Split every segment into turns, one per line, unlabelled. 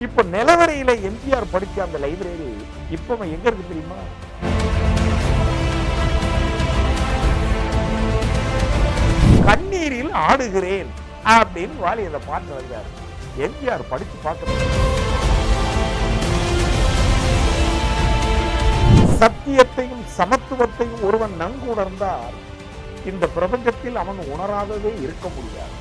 இப்ப நிலவரையில எம்ஜிஆர் படிச்ச அந்த லைப்ரரி இப்ப எங்க இருக்கு தெரியுமா? கண்ணீரில் ஆடுகிறேன் அப்படின்னு வாலி அந்த பாட்டு வந்தார் எம்ஜிஆர் படிச்சு பார்க்க சத்தியத்தையும் சமத்துவத்தையும் ஒருவன் நன்கு உணர்ந்தால் இந்த பிரபஞ்சத்தில் அவன் உணராதவே இருக்க முடியாது.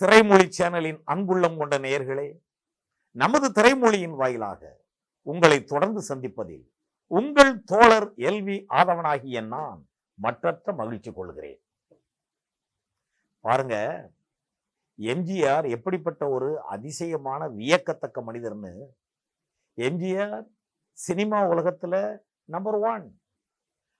திரைமொழி சேனலின் அன்புள்ளம் கொண்ட நேயர்களே நமது திரைமொழியின் வாயிலாக உங்களை தொடர்ந்து சந்திப்பதில் உங்கள் தோழர் எல்வி ஆதவனாகிய நான் மற்றற்ற மகிழ்ச்சி கொள்கிறேன். பாருங்க எம்ஜிஆர் எப்படிப்பட்ட ஒரு அதிசயமான வியக்கத்தக்க மனிதர்னு எம்ஜிஆர் சினிமா உலகத்துல நம்பர் ஒன்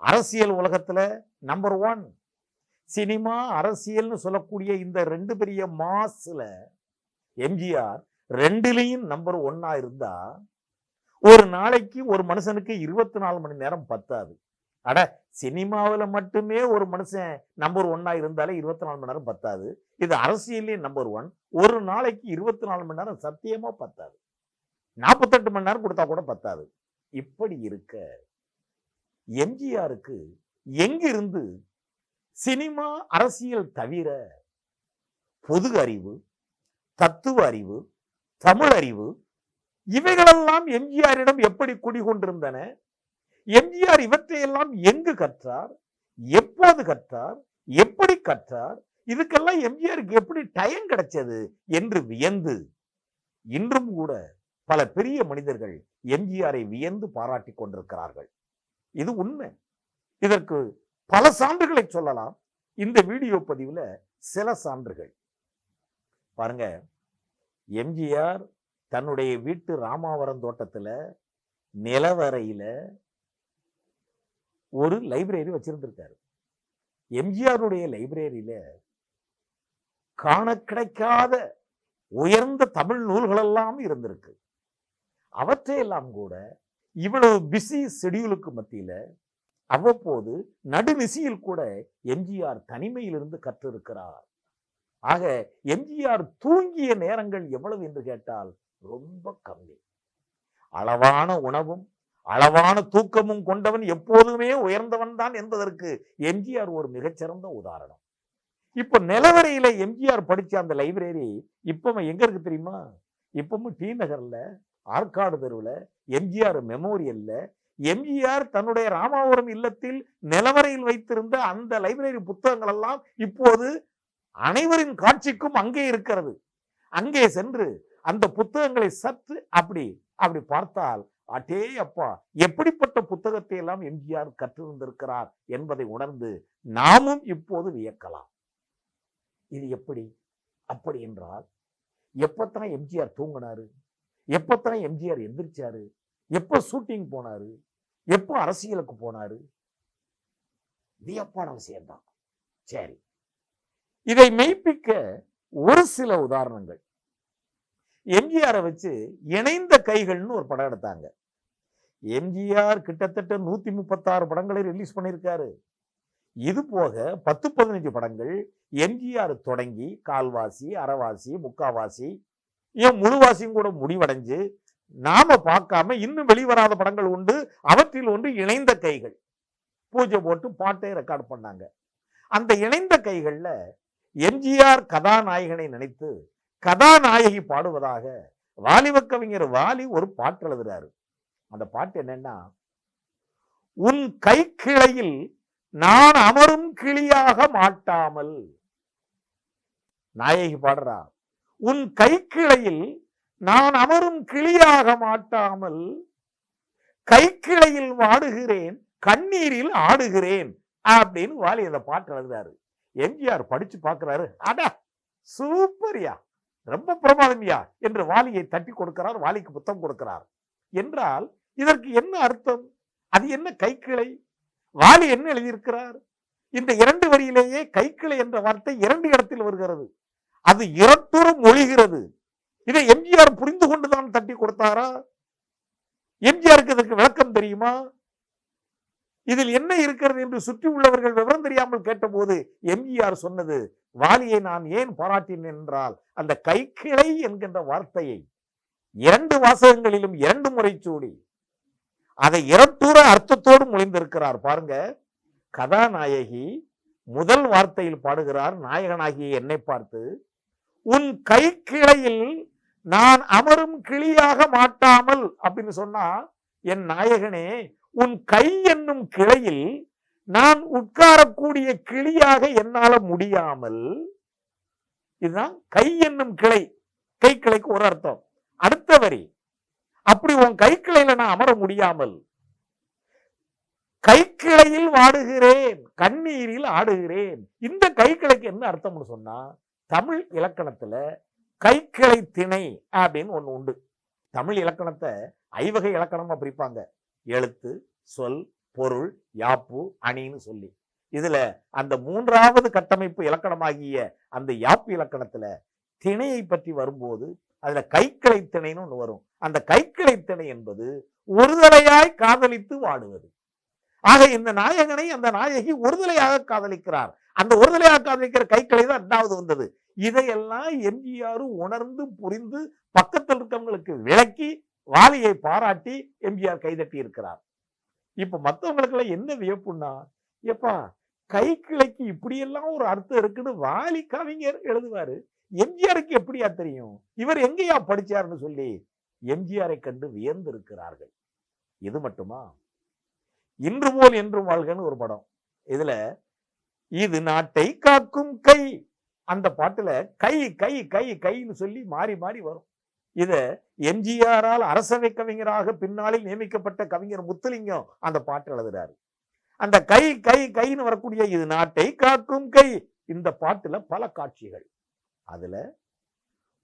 அரசியல் உலகத்துல நம்பர் ஒன் சினிமா அரசியல்னு சொல்லக்கூடிய இந்த ரெண்டு பெரிய மாஸில் எம்ஜிஆர் ரெண்டுலேயும் நம்பர் ஒன்னா இருந்தா ஒரு நாளைக்கு ஒரு மனுஷனுக்கு இருபத்தி நாலு மணி நேரம் பத்தாது. அட சினிமாவில் மட்டுமே ஒரு மனுஷன் நம்பர் ஒன்னா இருந்தாலே இருபத்தி நாலு மணி நேரம் பத்தாது. இது அரசியல்லையும் நம்பர் ஒன் ஒரு நாளைக்கு இருபத்தி நாலு மணி நேரம் சத்தியமா பத்தாது. நாற்பத்தெட்டு மணி நேரம் கொடுத்தா கூட பத்தாது. இப்படி இருக்க எம்ஜிஆருக்கு எங்கிருந்து சினிமா அரசியல் தவிர பொது அறிவு தத்துவ அறிவு தமிழ் அறிவு இவைகளெல்லாம் எம்ஜிஆரிடம் எப்படி குடிகொண்டிருந்தன? எம்ஜிஆர் இவற்றையெல்லாம் எங்கு கற்றார்? எப்போது கற்றார்? எப்படி கற்றார்? இதுக்கெல்லாம் எம்ஜிஆருக்கு எப்படி டைம் கிடைச்சது என்று வியந்து இன்றும் கூட பல பெரிய மனிதர்கள் எம்ஜிஆரை வியந்து பாராட்டி கொண்டிருக்கிறார்கள். இது உண்மை. இதற்கு பல சான்றுகளை சொல்லலாம். இந்த வீடியோ பதிவுல சில சான்றுகள். பாருங்க. எம்ஜிஆர் தன்னுடைய வீட்டு ராமாவரம் தோட்டத்துல நிலவரையில் ஒரு லைப்ரரி வச்சிருந்திருக்காரு. எம்ஜிஆருடைய லைப்ரரியில காண கிடைக்காத உயர்ந்த தமிழ் நூல்களெல்லாம் இருந்திருக்கு. அவற்றையெல்லாம் கூட இவ்வளவு பிஸி ஷெடியூலுக்கு மத்தியில அவ்வப்போது நடுநிசியில் கூட எம்ஜிஆர் தனிமையிலிருந்து கற்றிருக்கிறார். ஆக எம்ஜிஆர் தூங்கிய நேரங்கள் எவ்வளவு என்று கேட்டால் ரொம்ப கம்மி. அளவான உணவும் அளவான தூக்கமும் கொண்டவன் எப்போதுமே உயர்ந்தவன் தான் என்பதற்கு எம்ஜிஆர் ஒரு மிகச்சிறந்த உதாரணம். இப்ப நிலவரையில எம்ஜிஆர் படிச்ச அந்த லைப்ரரி இப்பவும் எங்க இருக்கு தெரியுமா? இப்பவும் டி நகர்ல ஆற்காடு தெருவில் எம்ஜிஆர் மெமோரியல்ல எம்ஜிஆர் தன்னுடைய ராமாபுரம் இல்லத்தில் நிலவரையில் வைத்திருந்த அந்த லைப்ரரி புத்தகங்கள் எல்லாம் இப்போது அனைவரின் காட்சிக்கும் அங்கே இருக்கிறது. அங்கே சென்று அந்த புத்தகங்களை சற்று அப்படி அப்படி பார்த்தால் அட்டே அப்பா எப்படிப்பட்ட புத்தகத்தை எல்லாம் எம்ஜிஆர் கற்றிருந்திருக்கிறார் என்பதை உணர்ந்து நாமும் இப்போது வியக்கலாம். இது எப்படி? அப்படி என்றால் எப்பத்தான் எம்ஜிஆர் தூங்கினாரு? எப்பத்தான் எம்ஜிஆர் எந்திரிச்சாரு? எப்போ ஷூட்டிங் போனாரு? எப்போ அரசியலுக்கு போனாரு? வியப்பான விஷயம்தான். சரி. இதை மெய்ப்பிக்க ஒரு சில உதாரணங்கள். எம்ஜிஆரை வச்சு இணைந்த கைகள்னு ஒரு படம் எடுத்தாங்க. எம்ஜிஆர் கிட்டத்தட்ட நூத்தி முப்பத்தாறு படங்களை ரிலீஸ் பண்ணியிருக்காரு. இது போக பத்து பதினஞ்சு படங்கள் எம்ஜிஆர் தொடங்கி கால்வாசி அறவாசி முக்காவாசி ஏன் முழுவாசியும் கூட முடிவடைஞ்சு நாம பார்க்காம இன்னும் வெளிவராத படங்கள் உண்டு. அவற்றில் ஒன்று இணைந்த கைகள். பூஜை போட்டு பாட்டை ரெக்கார்ட் பண்ணாங்க. அந்த இணைந்த கைகள்ல எம்ஜிஆர் கதாநாயகனை நினைத்து கதாநாயகி பாடுவதாக வாலிப கவிஞர் வாலி ஒரு பாட்டு எழுதுறாரு. அந்த பாட்டு என்னன்னா உன் கை கிளையில் நான் அமரும் கிளியாக மாட்டாமல். நாயகி பாடுறா. உன் கை கிளையில் நான் அமரும் கிளியாக மாட்டாமல் கைக்கிளையில் வாடுகிறேன் கண்ணீரில் ஆடுகிறேன் அப்படின்னு வாலி அந்த பாட்டு எழுதுறாரு. எம்ஜிஆர் படிச்சு பார்க்கிறாரு. அடா சூப்பரியா ரொம்ப பிரமாதமியா என்று வாலியை தட்டி கொடுக்கிறார் வாலிக்கு புத்தம் கொடுக்கிறார். என்றால் இதற்கு என்ன அர்த்தம்? அது என்ன கைக்கிளை? வாலி என்ன எழுதியிருக்கிறார்? இந்த இரண்டு வரியிலேயே கைக்கிளை என்ற வார்த்தை இரண்டு இடத்தில் வருகிறது. அது இரட்டுறும் ஒழிகிறது. இதை எம்ஜிஆர் புரிந்து கொண்டுதான் தட்டி கொடுத்தாரா? எம்ஜிஆருக்கு இதற்கு விளக்கம் தெரியுமா? இதில் என்ன இருக்கிறது என்று சுற்றி உள்ளவர்கள் விவரம் தெரியாமல் கேட்டபோது எம்ஜிஆர் சொன்னது வாலியை நான் ஏன் பாராட்டினேன் என்றால் அந்த கைக்கிளை என்கின்ற வார்த்தையை இரண்டு வாசகங்களிலும் இரண்டு முறை சூடி அதை இரட்டூர அர்த்தத்தோடு முழிந்திருக்கிறார். பாருங்க கதாநாயகி முதல் வார்த்தையில் பாடுகிறார் நாயகனாகிய என்னை பார்த்து உன் கைக்கிளையில் நான் அமரும் கிளியாக மாட்டாமல் அப்படின்னு சொன்னா என் நாயகனே உன் கை என்னும் கிளையில் நான் உட்காரக்கூடிய கிளியாக என்னால முடியாமல் இதுதான் கை என்னும் கிளை. கை கிளைக்கு ஒரு அர்த்தம். அடுத்த வரி. அப்படி உன் கை கிளையில நான் அமர முடியாமல் கைக்கிளையில் வாடுகிறேன் கண்ணீரில் ஆடுகிறேன். இந்த கைக்கிளைக்கு என்ன அர்த்தம்னு சொன்னா தமிழ் இலக்கணத்துல கைக்கிளை திணை அப்படின்னு ஒண்ணு உண்டு. தமிழ் இலக்கணத்தை ஐவகை இலக்கணமா பிரிப்பாங்க. எழுத்து சொல் பொருள் யாப்பு அணின்னு சொல்லி. இதுல அந்த மூன்றாவது கட்டமைப்பு இலக்கணமாகிய அந்த யாப்பு இலக்கணத்துல திணையை பற்றி வரும்போது அதுல கைக்கிளை திணைன்னு ஒன்று வரும். அந்த கைக்கிளை திணை என்பது ஒருதலையாய் காதலித்து வாடுவது. ஆக இந்த நாயகனை அந்த நாயகி ஒருதலையாக காதலிக்கிறார். அந்த ஒருதலையாக காதலிக்கிற கைக்கிளை தான் ரெண்டாவது வந்தது. இதையெல்லாம் எம்ஜிஆர் உணர்ந்து புரிந்து பக்கத்தில் இருக்கவங்களுக்கு விளக்கி வாலியை பாராட்டி எம்ஜிஆர் கைதட்டி இருக்கிறார் இப்ப மத்தவங்களுக்கு என்ன வியப்புன்னா எப்பா கை கிளைக்கு இப்படியெல்லாம் ஒரு அர்த்தம் இருக்குன்னு வாலி கவிஞர் எழுதுவாரு. எம்ஜிஆருக்கு எப்படியா தெரியும்? இவர் எங்கேயா படிச்சாருன்னு சொல்லி எம்ஜிஆரை கண்டு வியந்து இருக்கிறார்கள் இது மட்டுமா? இன்று போல் என்றும் வாழ்கன்னு ஒரு படம். இதுல இது நாட்டை காக்கும் கை அந்த பாட்டுல கை கை கை கைன்னு சொல்லி மாறி மாறி வரும். இத எம்ஜிஆரால் அரசவை கவிஞராக பின்னாளில் நியமிக்கப்பட்ட கவிஞர் முத்துலிங்கம் அந்த பாட்டு எழுதுறாரு. அந்த கை கை கைன்னு வரக்கூடிய இது நாட்டை காக்கும் கை. இந்த பாட்டுல பல காட்சிகள். அதுல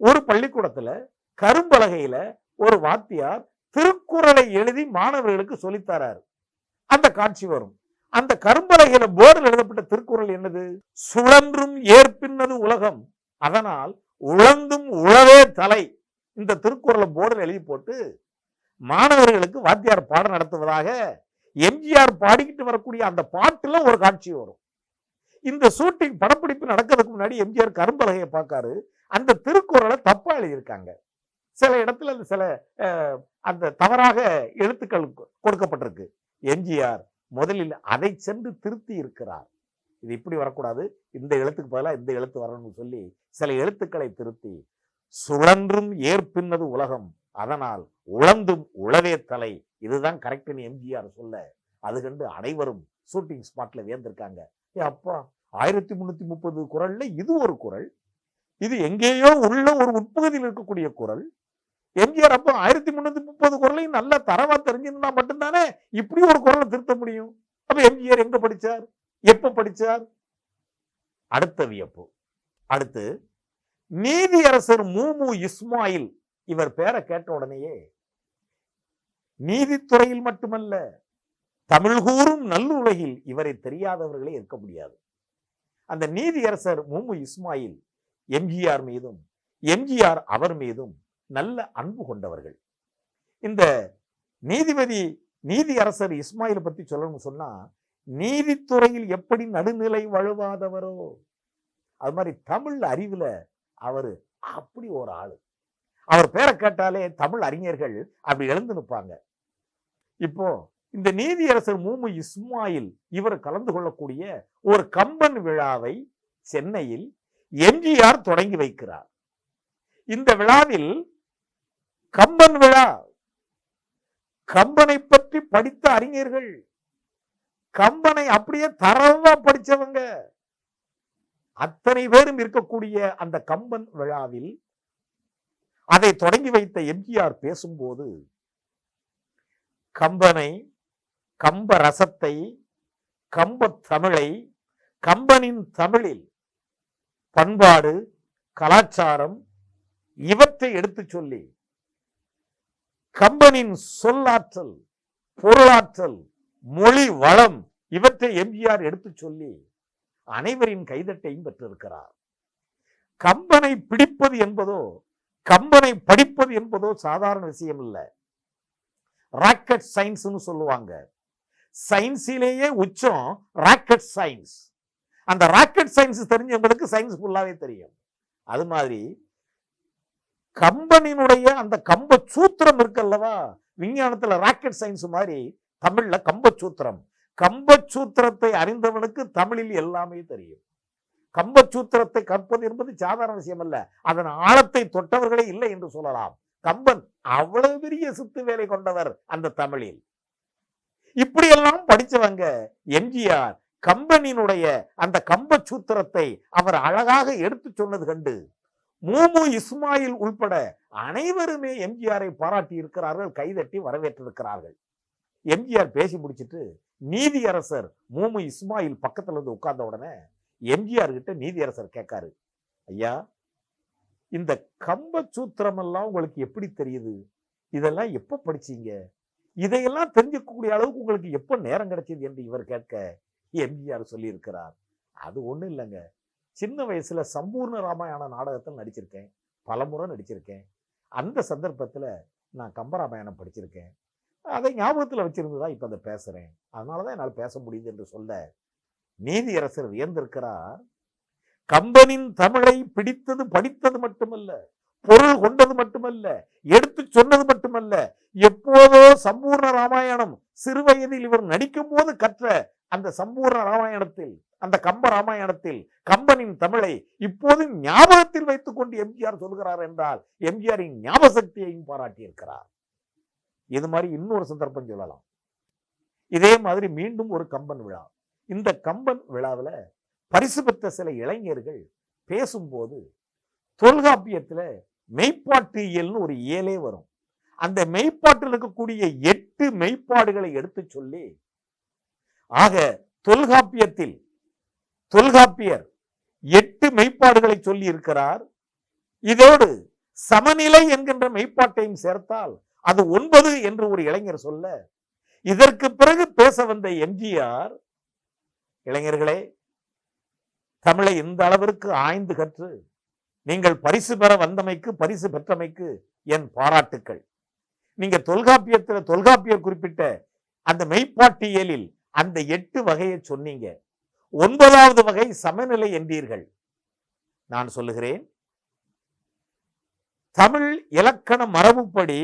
ஒரு பள்ளிக்கூடத்துல கரும்பலகையில ஒரு வாத்தியார் திருக்குறளை எழுதி மாணவர்களுக்கு சொல்லித்தராரு அந்த காட்சி வரும். அந்த கரும்பலகையில போர்டில் எழுதப்பட்ட திருக்குறள் என்னது? சுழன்றும் ஏற்பின்னது உலகம். அதனால் உழந்தும் உழவே தலை. இந்த திருக்குறளை போர்டில் எழுதி போட்டு மாணவர்களுக்கு வாத்தியார் பாடம் நடத்துவதாக எம்ஜிஆர் பாடிக்கிட்டு வரக்கூடிய அந்த பாட்டில் ஒரு காட்சி வரும். இந்த ஷூட்டிங் படப்பிடிப்பு நடக்கிறதுக்கு முன்னாடி எம்ஜிஆர் கரும்பலகையை பார்க்காரு. அந்த திருக்குறளை தப்பா எழுதியிருக்காங்க. சில இடத்துல அந்த சில அந்த தவறாக எழுத்துக்கள் கொடுக்கப்பட்டிருக்கு. எம்ஜிஆர் முதலில் அதை சென்று திருத்தி இருக்கிறார். இது இப்படி வரக்கூடாது. இந்த எழுத்துக்கு பதிலாக இந்த எழுத்து வரணும்னு சொல்லி சில எழுத்துக்களை திருத்தி சுழன்றும் ஏற்பின்னது உலகம் அதனால் உழந்தும் உழவே தலை. இதுதான் கரெக்டுன்னு எம்ஜிஆர் சொல்ல. அது கண்டு அனைவரும் ஷூட்டிங் ஸ்பாட்ல வியந்திருக்காங்க. ஏ அப்பா ஆயிரத்தி முன்னூத்தி முப்பது குரல்ல இது ஒரு குரல். இது எங்கேயோ உள்ள ஒரு உட்பகுதியில் இருக்கக்கூடிய குரல். எம்ஜிஆர் அப்போ ஆயிரத்தி முன்னூத்தி முப்பது குரலையும் நல்லா தரவா தெரிஞ்சிருந்தா மட்டும்தானே இப்படி ஒரு குரலை திருத்த முடியும்? அப்ப எம்ஜிஆர் எங்க படிச்சார்? எப்ப படிச்சார்? அடுத்த வியப்பு அடுத்து நீதியரசர் மூமு இஸ்மாயில் இவர் பேரை கேட்ட உடனேயே நீதித்துறையில் மட்டுமல்ல தமிழ் கூறும் நல்லுலகில் இவரை தெரியாதவர்களே இருக்க முடியாது. அந்த நீதியரசர் மூமு இஸ்மாயில் எம்ஜிஆர் மீதும் எம்ஜிஆர் அவர் மீதும் நல்ல அன்பு கொண்டவர்கள். இந்த நீதிபதி நீதி அரசர் இஸ்மாயில் பத்தி சொல்லணும்னு சொன்னால் நீதித்துறையில் எப்படி நடுநிலை வழுவாதவரோ அது மாதிரி தமிழ் அறிவுல அவர் அப்படி ஒரு ஆள். அவர் பேரை கேட்டாலே தமிழ் அறிஞர்கள் அப்படி எழுந்து நிற்பாங்க. இப்போ இந்த நீதியரசர் மூமு இஸ்மாயில் இவர் கலந்து கொள்ளக்கூடிய ஒரு கம்பன் விழாவை சென்னையில் எம்ஜிஆர் தொடங்கி வைக்கிறார். இந்த விழாவில் கம்பன் விழா. கம்பனை பற்றி படித்த அறிஞர்கள் கம்பனை அப்படியே தரவா படிச்சவங்க. அத்தனை பேரும் இருக்கக்கூடிய அந்த கம்பன் விழாவில் அதை தொடங்கி வைத்த எம்ஜிஆர் பேசும்போது கம்பனை கம்ப ரசத்தை கம்ப தமிழை கம்பனின் தமிழில் பண்பாடு கலாச்சாரம் இவற்றை எடுத்துச் சொல்லி கம்பனின் சொல்லாற்றல் பொருளாற்றல் மொழி வளம் இவற்றை எம்ஜிஆர் எடுத்துச் சொல்லி அனைவரின் கைதட்டையும் பெற்றிருக்கிறார். கம்பனை பிடிப்பது என்பதோ கம்பனை படிப்பது என்பதோ சாதாரண விஷயம் இல்லை. ராக்கெட் சயின்ஸ்னு சொல்லுவாங்க. சயின்ஸிலேயே உச்சம் ராக்கெட் சயின்ஸ் அந்த ராக்கெட் சயின்ஸ் தெரிஞ்சவங்களுக்கு சயின்ஸ் ஃபுல்லாவே தெரியும். அது மாதிரி கம்பனினுடைய அந்த கம்ப சூத்திரம் இருக்குல்லவா விஞ்ஞானத்துல ராக்கெட் சயின்ஸ் மாதிரி தமிழ்ல கம்பச்சூத்திரம் கம்பச்சூத்திரத்தை சூத்திரத்தை அறிந்தவனுக்கு தமிழில் எல்லாமே தெரியும். கம்பச்சூத்திரத்தை கற்பது என்பது சாதாரண விஷயம் அல்ல. அதன் ஆழத்தை தொட்டவர்களே இல்லை என்று சொல்லலாம். கம்பன் அவ்வளவு பெரிய சித்து வேலை கொண்டவர் அந்த தமிழில். இப்படியெல்லாம் படிச்சவங்க எம்ஜிஆர் கம்பனினுடைய அந்த கம்பச்சூத்திரத்தை அவர் அழகாக எடுத்து சொன்னது கண்டு மூமு இஸ்மாயில் உள்பட அனைவருமே எம்ஜிஆரை பாராட்டி இருக்கிறார்கள் கைதட்டி வரவேற்றிருக்கிறார்கள். எம்ஜிஆர் பேசி முடிச்சிட்டு நீதியரசர் மூமு இஸ்மாயில் பக்கத்துல இருந்து உட்கார்ந்த உடனே எம்ஜிஆர் கிட்ட நீதியரசர் கேட்காரு ஐயா இந்த கம்ப சூத்திரம் எல்லாம் உங்களுக்கு எப்படி தெரியுது? இதெல்லாம் எப்ப படிச்சீங்க? இதையெல்லாம் தெரிஞ்சுக்கக்கூடிய அளவுக்கு உங்களுக்கு எப்போ நேரம் கிடைச்சது? என்று இவர் கேட்க எம்ஜிஆர் சொல்லியிருக்கிறார். அது ஒண்ணும் இல்லைங்க. சின்ன வயசுல சம்பூர்ண ராமாயண நாடகத்தில் நடிச்சிருக்கேன். பலமுறை நடிச்சிருக்கேன். அந்த சந்தர்ப்பத்துல நான் கம்பராமாயணம் படிச்சிருக்கேன். அதை ஞாபகத்துல வச்சிருந்ததா இப்ப அதை பேசுறேன். அதனாலதான் என்னால் பேச முடியுது என்று சொல்ல நீதியரசர் வியந்திருக்கிறார். கம்பனின் தமிழை பிடித்தது படித்தது மட்டுமல்ல பொருள் கொண்டது மட்டுமல்ல எடுத்து சொன்னது மட்டுமல்ல எப்போதோ சம்பூர்ண ராமாயணம் சிறுவயதில் இவர் நடிக்கும் போது கற்ற அந்த சம்பூர்ண ராமாயணத்தில் அந்த கம்ப ராமாயணத்தில் கம்பனின் தமிழை இப்போது ஞாபகத்தில் வைத்துக் கொண்டு எம்ஜிஆர் சொல்கிறார் என்றால் எம்ஜிஆரின் ஞாபக சக்தியையும் பாராட்டியிருக்கிறார். இது மாதிரி இன்னொரு சந்தர்ப்பம் சொல்லலாம். இதே மாதிரி மீண்டும் ஒரு கம்பன் விழா. இந்த கம்பன் விழாவுல பரிசு பெற்ற சில இளைஞர்கள் பேசும்போது தொல்காப்பியத்துல மெய்ப்பாட்டு இயல்னு ஒரு இயலே வரும். அந்த மெய்ப்பாட்டில் இருக்கக்கூடிய எட்டு மெய்ப்பாடுகளை எடுத்து சொல்லி ஆக தொல்காப்பியத்தில் தொல்காப்பியர் எட்டு மெய்ப்பாடுகளை சொல்லி இருக்கிறார். இதோடு சமநிலை என்கின்ற மெய்ப்பாட்டையும் சேர்த்தால் அது ஒன்பது என்று ஒரு இளைஞர் சொல்ல இதற்கு பிறகு பேச வந்த எம்ஜிஆர் இளைஞர்களே தமிழை இந்த அளவிற்கு ஆய்ந்து கற்று நீங்கள் பரிசு பெற வந்தமைக்கு பரிசு பெற்றமைக்கு என் பாராட்டுக்கள். நீங்க தொல்காப்பியத்தில் தொல்காப்பியர் குறிப்பிட்ட அந்த மெய்ப்பாட்டியலில் அந்த எட்டு வகையை சொன்னீங்க. ஒன்பதாவது வகை சமநிலை என்றீர்கள் நான் சொல்லுகிறேன் தமிழ் இலக்கண மரபுப்படி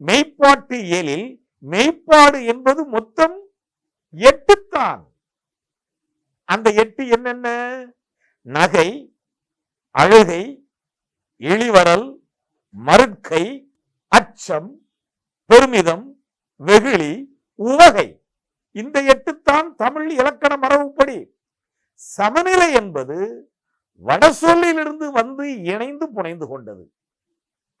மெய்ப்பாட்டு இயலில் மெய்ப்பாடு என்பது மொத்தம் எட்டுத்தான். அந்த எட்டு என்னென்ன? நகை அழுகை இழிவரல் மறுக்கை அச்சம் பெருமிதம் வெகுளி உவகை. இந்த எட்டுத்தான் தமிழ் இலக்கண மரபுப்படி. சமநிலை என்பது வடசொல்லிலிருந்து வந்து இணைந்து புனைந்து கொண்டது.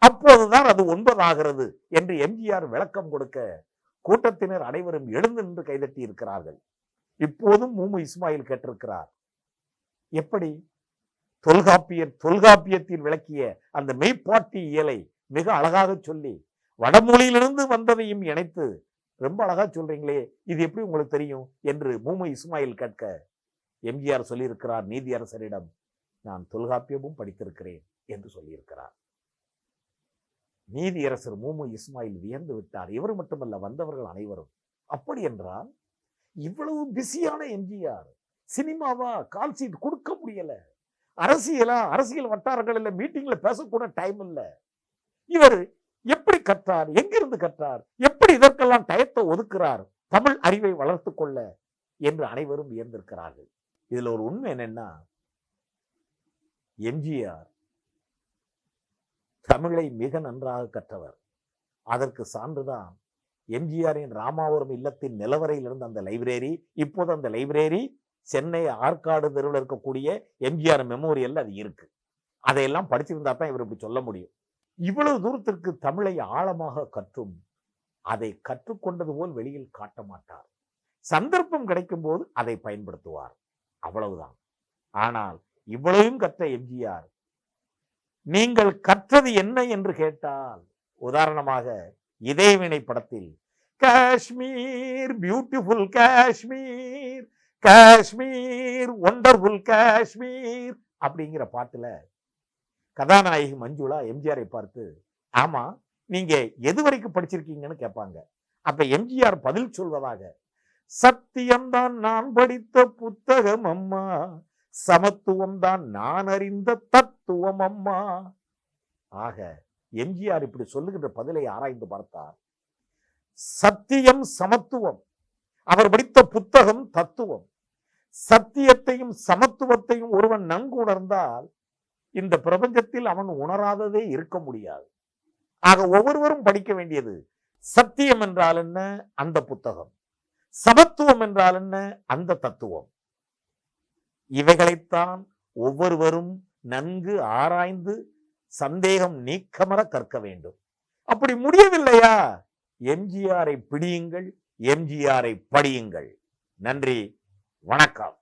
அப்போதுதான் அது ஒன்பதாகிறது என்று எம்ஜிஆர் விளக்கம் கொடுக்க கூட்டத்தினர் அனைவரும் எழுந்து நின்று கைதட்டி இருக்கிறார்கள். இப்போதும் மூமு இஸ்மாயில் கேட்டிருக்கிறார். எப்படி? தொல்காப்பியர் தொல்காப்பியத்தில் விளக்கிய அந்த மெய்ப்பாட்டி இயலை மிக அழகாக சொல்லி வடமொழியிலிருந்து வந்ததையும் இணைத்து ரொம்ப அழகா சொல்றீங்களே இது எப்படி உங்களுக்கு தெரியும்? என்று மூமு இஸ்மாயில் கேட்க எம்ஜிஆர் சொல்லியிருக்கிறார் நீதியரசரிடம் நான் தொல்காப்பியமும் படித்திருக்கிறேன் என்று சொல்லியிருக்கிறார். நீதியரசர் மூமு இஸ்மாயில் வியந்து விட்டார். இவர் மட்டுமல்ல வந்தவர்கள் அனைவரும். அப்படி என்றால் இவ்வளவு பிஸியான எம்ஜிஆர் சினிமாவா கால் சீட் கொடுக்க முடியல. அரசியலா அரசியல் வட்டாரங்கள் இல்லை மீட்டிங்ல பேசக்கூட டைம் இல்ல. இவர் எப்படி கற்றார்? இருந்து கற்றார். எப்படி இதற்கெல்லாம் டயத்தை ஒதுக்குறார்? தமிழ் அறிவை வளர்த்து கொள்ள என்று அனைவரும் வியந்திருக்கிறார்கள். இதில் ஒரு உண்மை என்னன்னா எம்ஜிஆர் தமிழை மிக நன்றாக கற்றவர். அதற்கு சான்றுதான் எம்ஜிஆரின் ராமாபுரம் இல்லத்தின் நிலவரையில் இருந்த அந்த லைப்ரரி இப்போது அந்த லைப்ரரி சென்னை ஆற்காடு தெருவில் இருக்கக்கூடிய எம்ஜிஆர் மெமோரியல் அது இருக்கு. அதையெல்லாம் படிச்சிருந்தா தான் இவர் இப்படி சொல்ல முடியும். இவ்வளவு தூரத்திற்கு தமிழை ஆழமாக கற்றும் அதை கற்றுக்கொண்டது போல் வெளியில் காட்ட மாட்டார். சந்தர்ப்பம் கிடைக்கும் போது அதை பயன்படுத்துவார். அவ்வளவுதான். ஆனால் இவ்வளவும் கற்ற எம்ஜிஆர் நீங்கள் கற்றது என்ன என்று கேட்டால் உதாரணமாக இதயவினை படத்தில் காஷ்மீர் பியூட்டிஃபுல் காஷ்மீர் காஷ்மீர் ஒண்டர்ஃபுல் காஷ்மீர் அப்படிங்கிற பாட்டில் கதாநாயகி மஞ்சுளா எம்ஜிஆரை பார்த்து ஆமா நீங்க எது வரைக்கும் படிச்சிருக்கீங்கன்னு கேட்பாங்க. அப்ப எம்ஜிஆர் பதில் சொல்வதாக சத்தியம்தான் நான் படித்த புத்தகம் அம்மா சமத்துவம் தான் நான் அறிந்த தத்துவம் அம்மா. ஆக எம்ஜிஆர் இப்படி சொல்லுகின்ற பதிலை ஆராய்ந்து பார்த்தார். சத்தியம் சமத்துவம் அவர் படித்த புத்தகம் தத்துவம். சத்தியத்தையும் சமத்துவத்தையும் ஒருவன் நன்கு உணர்ந்தால் இந்த பிரபஞ்சத்தில் அவன் உணராததே இருக்க முடியாது. ஆக ஒவ்வொருவரும் படிக்க வேண்டியது சத்தியம் என்றால் என்ன? அந்த புத்தகம். சமத்துவம் என்றால் என்ன? அந்த தத்துவம். இவைகளைத்தான் ஒவ்வொருவரும் நன்கு ஆராய்ந்து சந்தேகம் நீக்கமர கற்க வேண்டும். அப்படி முடியவில்லையா? எம்ஜிஆரை பிடியுங்கள் எம்ஜிஆரை படியுங்கள். நன்றி வணக்கம்.